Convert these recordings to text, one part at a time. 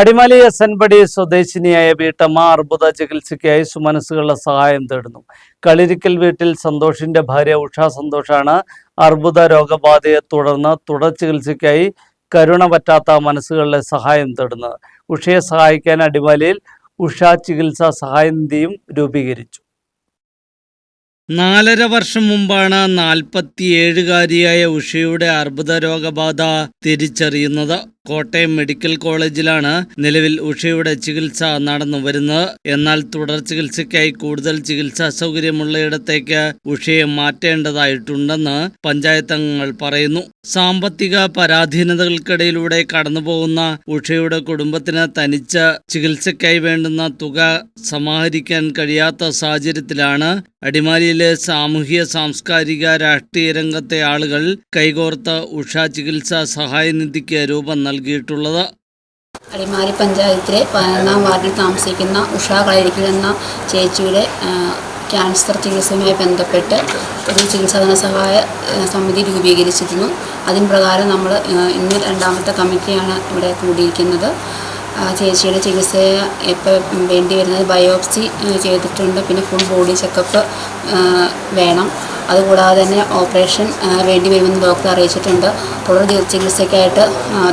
Adimali S N പടി സ്വദേശിനിയായ വീട്ടമ്മ അർബുദ ചികിത്സയ്ക്കായി സുമനസ്സുകളുടെ സഹായം തേടുന്നു. കളിരിക്കൽ വീട്ടിൽ സന്തോഷിന്റെ ഭാര്യ ഉഷ സന്തോഷാണ് അർബുദ രോഗബാധയെ തുടർന്ന് തുടർ ചികിത്സയ്ക്കായി കരുണ പറ്റാത്ത മനസ്സുകളുടെ സഹായം തേടുന്നത്. ഉഷയെ സഹായിക്കാൻ അടിമാലിയിൽ ഉഷ ചികിത്സാ സഹായനിധിയും രൂപീകരിച്ചു. നാലര വർഷം മുമ്പാണ് നാൽപ്പത്തിയേഴുകാരിയായ ഉഷയുടെ അർബുദ രോഗബാധ തിരിച്ചറിയുന്നത്. കോട്ടയം മെഡിക്കൽ കോളേജിലാണ് നിലവിൽ ഉഷയുടെ ചികിത്സ നടന്നു വരുന്നത്. എന്നാൽ തുടർ ചികിത്സയ്ക്കായി കൂടുതൽ ചികിത്സാ സൗകര്യമുള്ളയിടത്തേക്ക് ഉഷയെ മാറ്റേണ്ടതായിട്ടുണ്ടെന്ന് പഞ്ചായത്ത് അംഗങ്ങൾ പറയുന്നു. സാമ്പത്തിക പരാധീനതകൾക്കിടയിലൂടെ കടന്നുപോകുന്ന ഉഷയുടെ കുടുംബത്തിന് തനിച്ച് ചികിത്സയ്ക്കായി വേണ്ടുന്ന തുക സമാഹരിക്കാൻ കഴിയാത്ത സാഹചര്യത്തിലാണ് അടിമാലിയിലെ സാമൂഹ്യ സാംസ്കാരിക രാഷ്ട്രീയ രംഗത്തെ ആളുകൾ കൈകോർത്ത ഉഷ ചികിത്സാ സഹായനിധിക്ക് രൂപം നൽകിയിട്ടുള്ളത്. അടിമാലി പഞ്ചായത്തിലെ പതിനൊന്നാം വാർഡിൽ താമസിക്കുന്ന ഉഷ കളരിക്കൽ എന്ന ചേച്ചിയുടെ ക്യാൻസർ ചികിത്സയുമായി ബന്ധപ്പെട്ട് ഒരു ചികിത്സാ ധനസഹായ ആ, സമിതി രൂപീകരിച്ചിരുന്നു. അതിന് പ്രകാരം നമ്മൾ ഇന്ന് രണ്ടാമത്തെ കമ്മിറ്റിയാണ് ഇവിടെ കൂടിയിരിക്കുന്നത്. ആ, ചേച്ചിയുടെ ചികിത്സ ഇപ്പോൾ വേണ്ടി വരുന്നത് ബയോപ്സി ചെയ്തിട്ടുണ്ട്. പിന്നെ ഫുൾ ബോഡി ചെക്കപ്പ് വേണം. അതുകൂടാതെ തന്നെ ഓപ്പറേഷൻ വേണ്ടി വരുമെന്ന് ഡോക്ടർ അറിയിച്ചിട്ടുണ്ട്. തുടർ ചികിത്സയ്ക്കായിട്ട്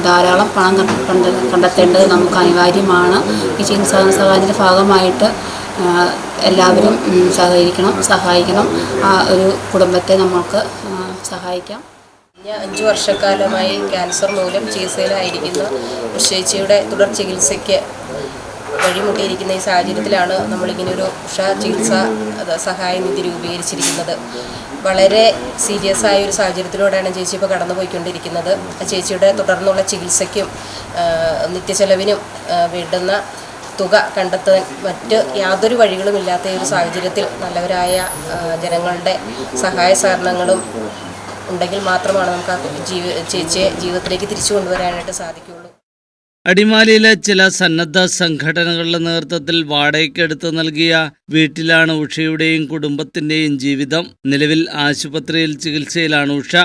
ധാരാളം പണം കണ്ട- കണ്ട- കണ്ടെത്തേണ്ടത് നമുക്ക് അനിവാര്യമാണ്. ഈ ചികിത്സാ സഹായത്തിന്റെ ഭാഗമായിട്ട് എല്ലാവരും സഹകരിക്കണം സഹായിക്കണം. ആ ഒരു കുടുംബത്തെ നമുക്ക് സഹായിക്കാം. കഴിഞ്ഞ അഞ്ച് വർഷക്കാലമായി ക്യാൻസർ മൂലം ചികിത്സയിലായിരിക്കുന്ന ഉഷേച്ചിയുടെ തുടർ ചികിത്സയ്ക്ക് വഴിമുട്ടിയിരിക്കുന്ന ഈ സാഹചര്യത്തിലാണ് നമ്മളിങ്ങനെ ഒരു ഉഷ ചികിത്സ സഹായ നിധി രൂപീകരിച്ചിരിക്കുന്നത്. വളരെ സീരിയസ് ആയ ഒരു സാഹചര്യത്തിലൂടെയാണ് ചേച്ചി ഇപ്പോൾ കടന്നുപോയിക്കൊണ്ടിരിക്കുന്നത്. ആ ചേച്ചിയുടെ തുടർന്നുള്ള ചികിത്സയ്ക്കും ആ, വേണ്ടുന്ന തുക കണ്ടെത്താൻ മറ്റ് യാതൊരു വഴികളും ഇല്ലാത്ത ഈ ഒരു സാഹചര്യത്തിൽ നല്ലവരായ ജനങ്ങളുടെ സഹായ സഹകരണങ്ങളും ഉണ്ടെങ്കിൽ മാത്രമാണ് നമുക്ക് ആ ജീവ ചേച്ചിയെ ജീവിതത്തിലേക്ക് തിരിച്ചു കൊണ്ടുവരാനായിട്ട് സാധിക്കുകയുള്ളൂ. അടിമാലിയിലെ ചില സന്നദ്ധ സംഘടനകളുടെ നേതൃത്വത്തിൽ വാടകയ്ക്കെടുത്ത് നൽകിയ വീട്ടിലാണ് ഉഷയുടെയും കുടുംബത്തിന്റെയും ജീവിതം. നിലവിൽ ആശുപത്രിയിൽ ചികിത്സയിലാണ് ഉഷ.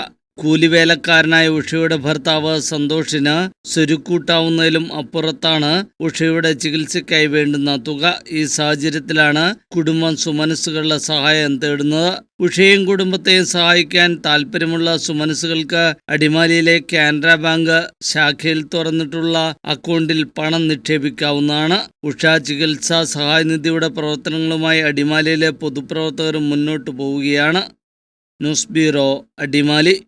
കൂലിവേലക്കാരനായ ഉഷയുടെ ഭർത്താവ് സന്തോഷിന് സ്വരുക്കൂട്ടാവുന്നതിലും അപ്പുറത്താണ് ഉഷയുടെ ചികിത്സയ്ക്കായി വേണ്ടുന്ന തുക. ഈ സാഹചര്യത്തിലാണ് കുടുംബം സുമനസ്സുകളുടെ സഹായം തേടുന്നത്. ഉഷയും കുടുംബത്തെയും സഹായിക്കാൻ താല്പര്യമുള്ള സുമനസ്സുകൾക്ക് അടിമാലിയിലെ കാനറ ബാങ്ക് ശാഖയിൽ തുറന്നിട്ടുള്ള അക്കൗണ്ടിൽ പണം നിക്ഷേപിക്കാവുന്നതാണ്. ഉഷ ചികിത്സാ സഹായ നിധിയുടെ പ്രവർത്തനങ്ങളുമായി അടിമാലിയിലെ പൊതുപ്രവർത്തകരും മുന്നോട്ടു പോവുകയാണ്. News bureau Adimali.